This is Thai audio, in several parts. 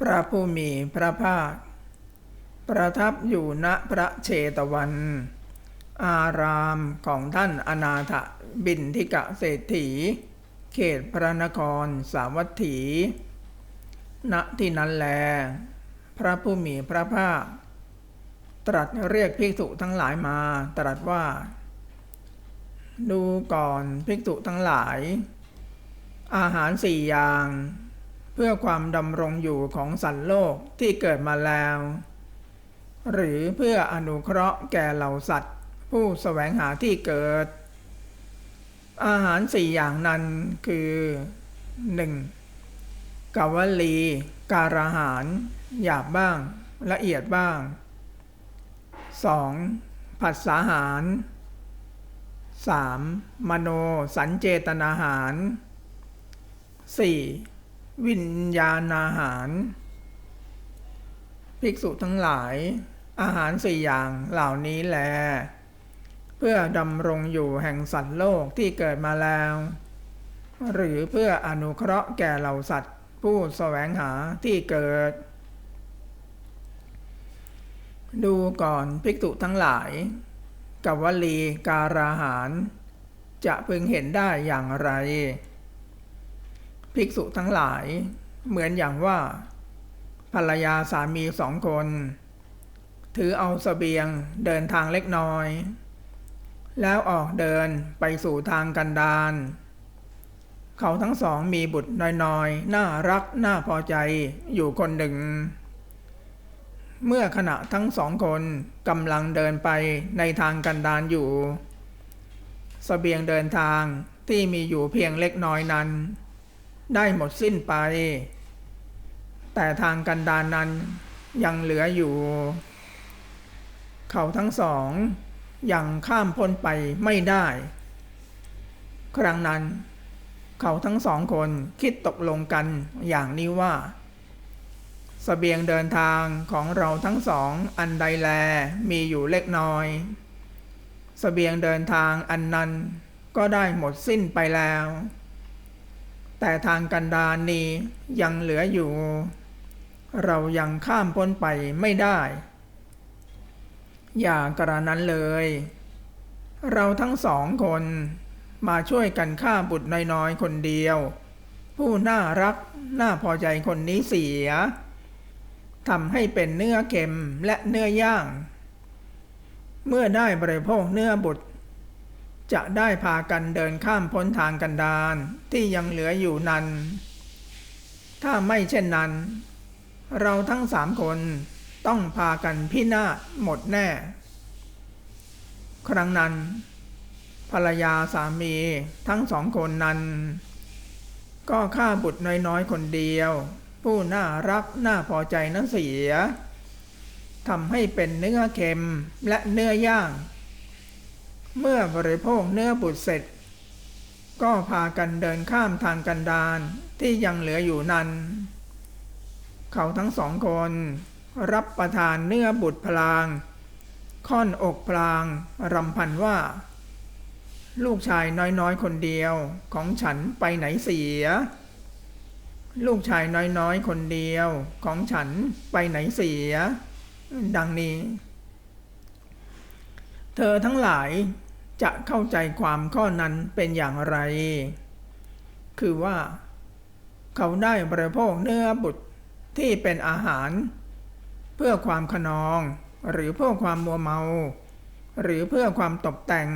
พระผู้มีพระภาค ประทับอยู่ณพระเชตวัน อารามของท่านอนาถบินทิกะเศรษฐี เขตพระนครสาวัตถี ณที่นั้นแล พระผู้มีพระภาค ตรัสเรียกภิกษุทั้งหลายมาตรัสว่า ดูก่อนภิกษุทั้งหลาย อาหารสี่อย่าง เพื่อความดำรงอยู่ของสัตว์โลกที่เกิดมาแล้ว หรือเพื่ออนุเคราะห์แก่เหล่าสัตว์ ผู้แสวงหาที่เกิด อาหารสี่อย่างนั้นคือ 1. กาวลี การาหาร หยาบบ้าง ละเอียดบ้าง 2. ผัสสาหาร 3. มโนสัญเจตนาหาร 4. วิญญาณอาหาร ภิกษุทั้งหลาย อาหารสี่อย่างเหล่านี้แล เพื่อดำรงอยู่แห่งสัตว์โลกที่เกิดมาแล้ว หรือเพื่ออนุเคราะห์แก่เหล่าสัตว์ ผู้แสวงหาที่เกิด ดูก่อนภิกษุทั้งหลาย กับวลีการาหาร จะพึงเห็นได้อย่างไร ภิกษุทั้งหลาย เหมือนอย่างว่า ภรรยาสามีสองคน ถือเอาสเสบียงเดินทางเล็กน้อย แล้วออกเดินไปสู่ทางกันดารเขาทั้งสองมีบุตรน้อยๆ น่ารักน่าพอใจอยู่คนหนึ่ง เมื่อขณะทั้งสองคนกำลังเดินไปในทางกันดารอยู่สเสบียงเดินทางที่มีอยู่เพียงเล็กน้อยนั้น ได้หมดสิ้นไป แต่ทางกันดารนนั้นยังเหลืออยู่ เขาทั้งสองยังข้ามพ้นไปไม่ได้ ครั้งนั้น เขาทั้งสองคนคิดตกลงกันอย่างนี้ว่าสเสบียงเดินทางของเราทั้งสองอันใดแลมีอยู่เล็กน้อยสเสบียงเดินทางอันนั้นก็ได้หมดสิ้นไปแล้ว แต่ทางกันดารนนี้ยังเหลืออยู่ เรายังข้ามพ้นไปไม่ได้ อย่างกระนั้นเลย เราทั้งสองคนมาช่วยกันฆ่าบุตรน้อยๆ คนเดียว ผู้น่ารักน่าพอใจคนนี้เสียทำให้เป็นเนื้อเค็มและเนื้อย่าง เมื่อได้บริโภคเนื้อบุตร จะได้พากันเดินข้ามพ้นทางกันดารที่ยังเหลืออยู่นั้น ถ้าไม่เช่นนั้น เราทั้งสามคนต้องพากันพินาศหมดแน่ ครั้งนั้น ภรรยาสามีทั้งสองคนนั้น ก็ฆ่าบุตรน้อยๆคนเดียว ผู้น่ารักน่าพอใจนั้นเสียทำให้เป็นเนื้อเค็มและเนื้อย่าง เมื่อบริโภคเนื้อบุตรเสร็จ ก็พากันเดินข้ามทางกันดารที่ยังเหลืออยู่นั้น เขาทั้งสองคน รับประทานเนื้อบุตรพลาง ค่อนอกพลางรำพันว่า ลูกชายน้อยๆคนเดียวของฉันไปไหนเสีย ลูกชายน้อยๆคนเดียวของฉันไปไหนเสีย ดังนี้เธอทั้งหลาย จะเข้าใจความข้อนั้นเป็นอย่างไร คือว่า เขาได้บริโภคเนื้อบุตรที่เป็นอาหาร เพื่อความขนอง หรือเพื่อความมัวเมา หรือเพื่อความตกแต่ง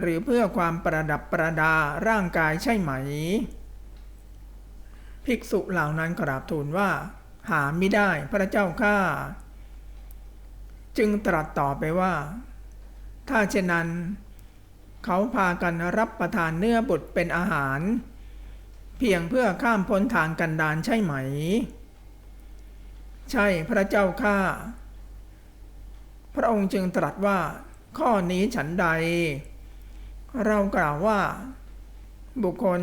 หรือเพื่อความประดับประดาร่างกายใช่ไหม ภิกษุเหล่านั้นกราบทูลว่า หาไม่ได้พระเจ้าข้าจึงตรัสต่อไปว่า ถ้าเช่นนั้น เขาพากันรับประทานเนื้อบุตรเป็นอาหาร เพียงเพื่อข้ามพ้นทางกันดานใช่ไหม ใช่พระเจ้าข้าพระองค์จึงตรัสว่าข้อนี้ฉันใด เรากล่าวว่า บุคคล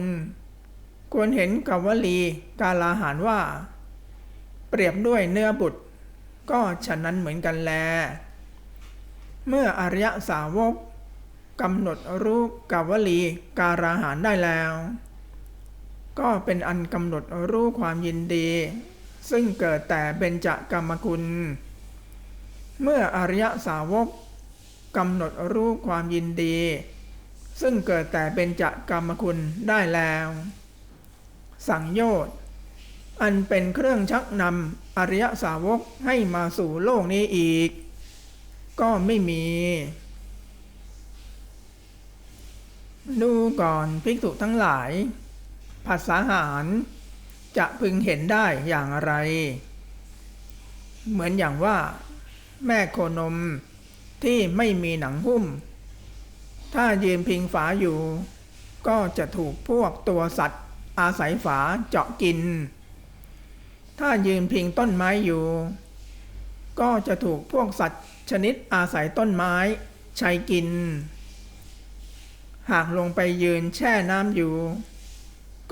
ควรเห็นกับวลีกาลาหารว่า เปรียบด้วยเนื้อบุตร ก็ฉะนั้นเหมือนกันแล เมื่ออริยสาวกกำหนดรู้กับวลีการาหารได้แล้ว ก็เป็นอันกำหนดรู้ความยินดี ซึ่งเกิดแต่เบญจกรรมคุณ เมื่ออริยสาวกกำหนดรู้ความยินดี ซึ่งเกิดแต่เบญจกรรมคุณได้แล้ว สังโยชน์อันเป็นเครื่องชักนำอริยสาวกให้มาสู่โลกนี้อีก ก็ไม่มี ดูก่อนภิกษุทั้งหลายภาษาหารจะพึงเห็นได้อย่างไร เหมือนอย่างว่า แม่โคนมที่ไม่มีหนังหุ้ม ถ้ายืนพิงฝาอยู่ ก็จะถูกพวกตัวสัตว์ อาศัยฝาเจาะกิน ถ้ายืนพิงต้นไม้อยู่ ก็จะถูกพวกสัตว์ชนิดอาศัยต้นไม้ใช้กิน หากลงไปยืนแช่น้ำอยู่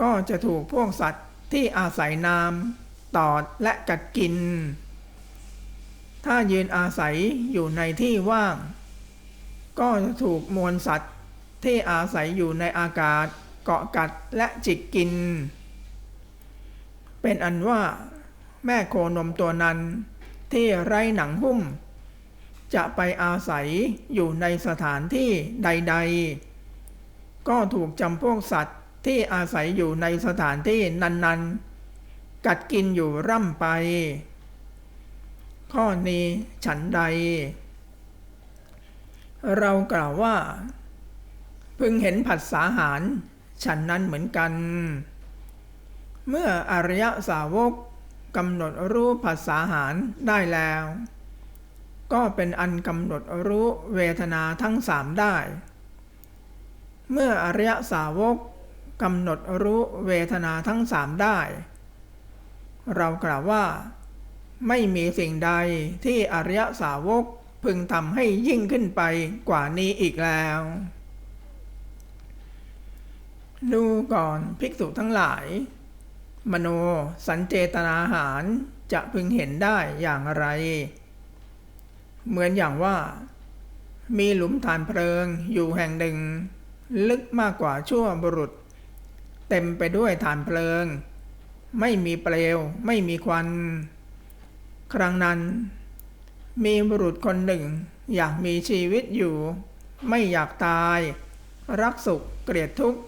ก็จะถูกพวกสัตว์ที่อาศัยน้ำตอดและกัดกิน ถ้ายืนอาศัยอยู่ในที่ว่าง ก็จะถูกมวลสัตว์ที่อาศัยอยู่ในอากาศเกาะกัดและจิกกิน เป็นอันว่าแม่โคนมตัวนั้น ที่ไร้หนังหุ้ม จะไปอาศัยอยู่ในสถานที่ใด ๆ ก็ถูกจำพวกสัตว์ที่อาศัยอยู่ในสถานที่นั้น ๆ กัดกินอยู่ร่ำไป ข้อนี้ฉันใด เรากล่าวว่า พึงเห็นผัสสาหาร ฉันนั้นเหมือนกัน เมื่ออริยสาวก กำหนดรู้ผัสสาหารได้แล้ว ก็เป็นอันกำหนดรู้เวทนาทั้งสามได้ เมื่ออริยสาวกกำหนดรู้เวทนาทั้งสามได้ เรากล่าวว่า ไม่มีสิ่งใดที่อริยสาวกพึงทำให้ยิ่งขึ้นไปกว่านี้อีกแล้ว ดูก่อนภิกษุทั้งหลาย มโนสัญเจตนาหารจะพึงเห็นได้อย่างไร เหมือนอย่างว่า มีหลุมฐานเพลิงอยู่แห่งหนึ่ง ลึกมากกว่าชั่วบุรุษ เต็มไปด้วยฐานเพลิง ไม่มีเปลว ไม่มีควัน ครั้งนั้น มีบุรุษคนหนึ่ง อยากมีชีวิตอยู่ ไม่อยากตาย รักสุขเกลียดทุกข์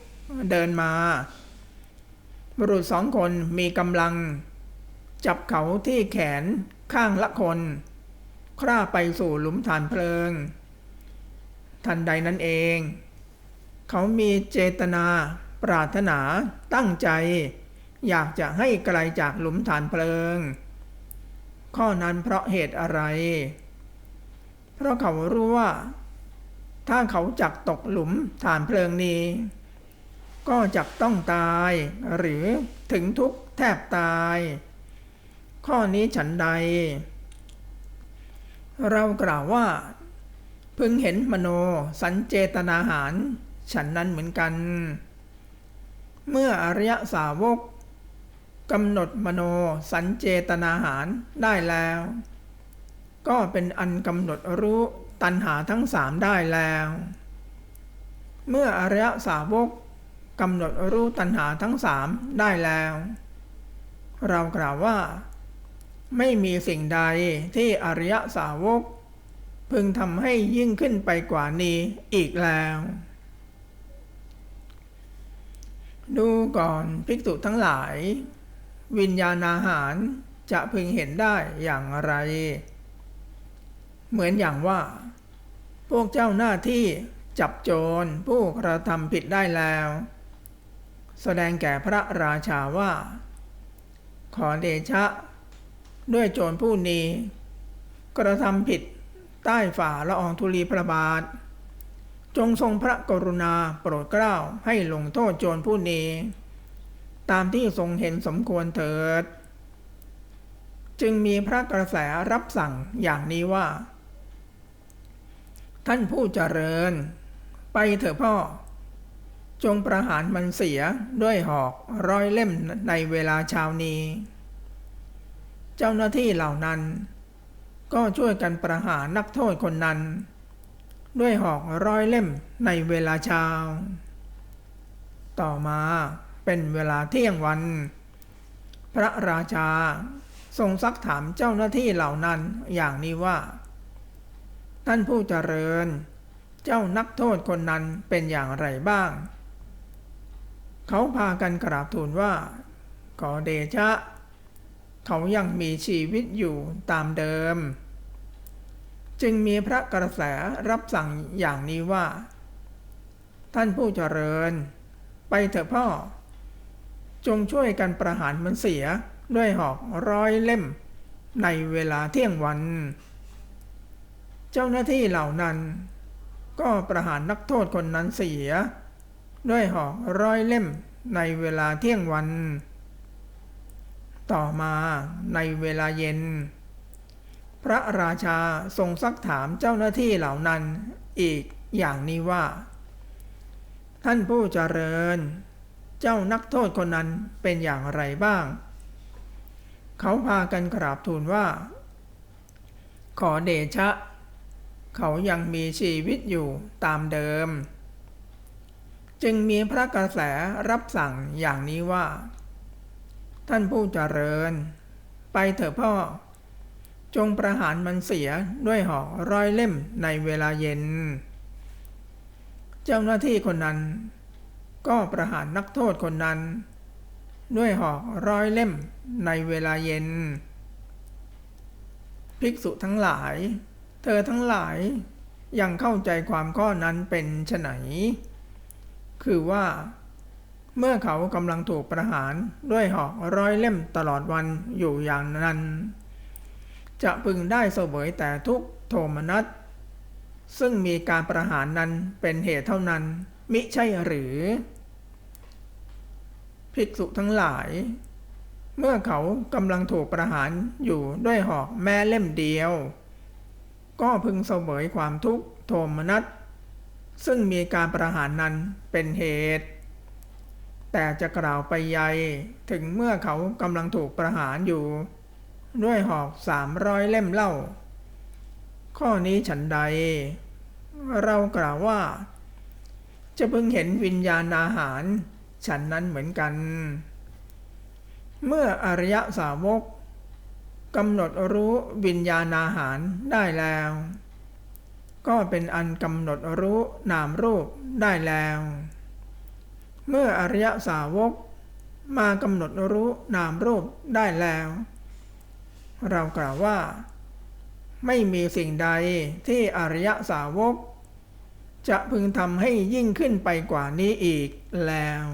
เดินมา บุรุษสองคนมีกำลัง จับเขาที่แขนข้างละคน คร่าไปสู่หลุมฐานเพลิง ทันใดนั้นเอง เขามีเจตนาปรารถนาตั้งใจ อยากจะให้ไกลจากหลุมฐานเพลิง ข้อนั้นเพราะเหตุอะไร เพราะเขารู้ว่า ถ้าเขาจักตกหลุมฐานเพลิงนี้ ก็จักต้องตาย หรือถึงทุกข์แทบตาย ข้อนี้ฉันใด เรากล่าวว่า พึงเห็นมโนสัญเจตนาหาร ฉันนั้นเหมือนกัน เมื่ออริยสาวกกำหนดมโนสัญเจตนาหารได้แล้ว ก็เป็นอันกำหนดรู้ตัณหาทั้งสามได้แล้ว เมื่ออริยสาวก กำหนดรู้ตัณหาทั้งสามได้แล้ว เรากล่าวว่า ไม่มีสิ่งใดที่อริยสาวก พึงทำให้ยิ่งขึ้นไปกว่านี้อีกแล้ว ดูก่อนภิกษุทั้งหลาย วิญญาณอาหารจะพึงเห็นได้อย่างไร เหมือนอย่างว่า พวกเจ้าหน้าที่จับโจรผู้กระทำผิดได้แล้ว แสดงแก่พระราชาว่า ขอเดชะ ด้วยโจรผู้นี้ กระทำผิดใต้ฝ่าละอองธุลีพระบาท จงทรงพระกรุณาโปรดเกล้าให้ลงโทษโจรผู้นี้ ตามที่ทรงเห็นสมควรเถิด จึงมีพระกระแสรับสั่งอย่างนี้ว่า ท่านผู้เจริญ ไปเถอะพ่อ จงประหารมันเสียด้วยหอกร้อยเล่มในเวลาเช้านี้ เจ้าหน้าที่เหล่านั้น ก็ช่วยกันประหารนักโทษคนนั้น ด้วยหอกร้อยเล่มในเวลาเช้า ต่อมาเป็นเวลาเที่ยงวัน พระราชาทรงซักถามเจ้าหน้าที่เหล่านั้นอย่างนี้ว่า ท่านผู้เจริญ เจ้านักโทษคนนั้นเป็นอย่างไรบ้าง เขาพากันกราบทูลว่าขอเดชะ เขายังมีชีวิตอยู่ตามเดิม จึงมีพระกระแสรับสั่งอย่างนี้ว่า ท่านผู้เจริญ ไปเถอะพ่อ จงช่วยกันประหารมันเสียด้วยหอกร้อยเล่ม ในเวลาเที่ยงวัน เจ้าหน้าที่เหล่านั้น ก็ประหารนักโทษคนนั้นเสีย ด้วยหอกร้อยเล่มในเวลาเที่ยงวัน ต่อมาในเวลาเย็น พระราชาทรงซักถามเจ้าหน้าที่เหล่านั้นอีกอย่างนี้ว่า ท่านผู้เจริญ เจ้านักโทษคนนั้นเป็นอย่างไรบ้าง เขาพากันกราบทูลว่า ขอเดชะ เขายังมีชีวิตอยู่ตามเดิม จึงมีพระกระแสรับสั่งอย่างนี้ว่า ท่านผู้เจริญ ไปเถอะพ่อ จงประหารมันเสียด้วยหอกร้อยเล่มในเวลาเย็น เจ้าหน้าที่คนนั้น ก็ประหารนักโทษคนนั้น ด้วยหอกร้อยเล่มในเวลาเย็น ภิกษุทั้งหลาย เธอทั้งหลายยังเข้าใจความข้อนั้นเป็นไฉน คือว่า เมื่อเขากำลังถูกประหารด้วยหอกร้อยเล่มตลอดวันอยู่อย่างนั้น จะพึงได้เสวยแต่ทุกโทมนัสซึ่งมีการประหารนั้นเป็นเหตุเท่านั้น มิใช่หรือ ภิกษุทั้งหลาย เมื่อเขากำลังถูกประหารอยู่ด้วยหอกแม่เล่มเดียว ก็พึงเสวยความทุกข์โทมนัส ซึ่งมีการประหารนั้นเป็นเหตุ แต่จะกล่าวไปใยถึงเมื่อเขากำลังถูกประหารอยู่ ด้วยหอกสามร้อยเล่มเล่า ข้อนี้ฉันใด เรากล่าวว่า จะพึงเห็นวิญญาณอาหาร ฉันนั้นเหมือนกัน เมื่ออริยสาวกกำหนดรู้วิญญาณอาหารได้แล้ว ก็เป็นอันกำหนดรู้นามรูปได้แล้ว เมื่ออริยสาวกมากำหนดรู้นามรูปได้แล้ว เรากล่าวว่า ไม่มีสิ่งใดที่อริยสาวก จะพึงทำให้ยิ่งขึ้นไปกว่านี้อีกแล้ว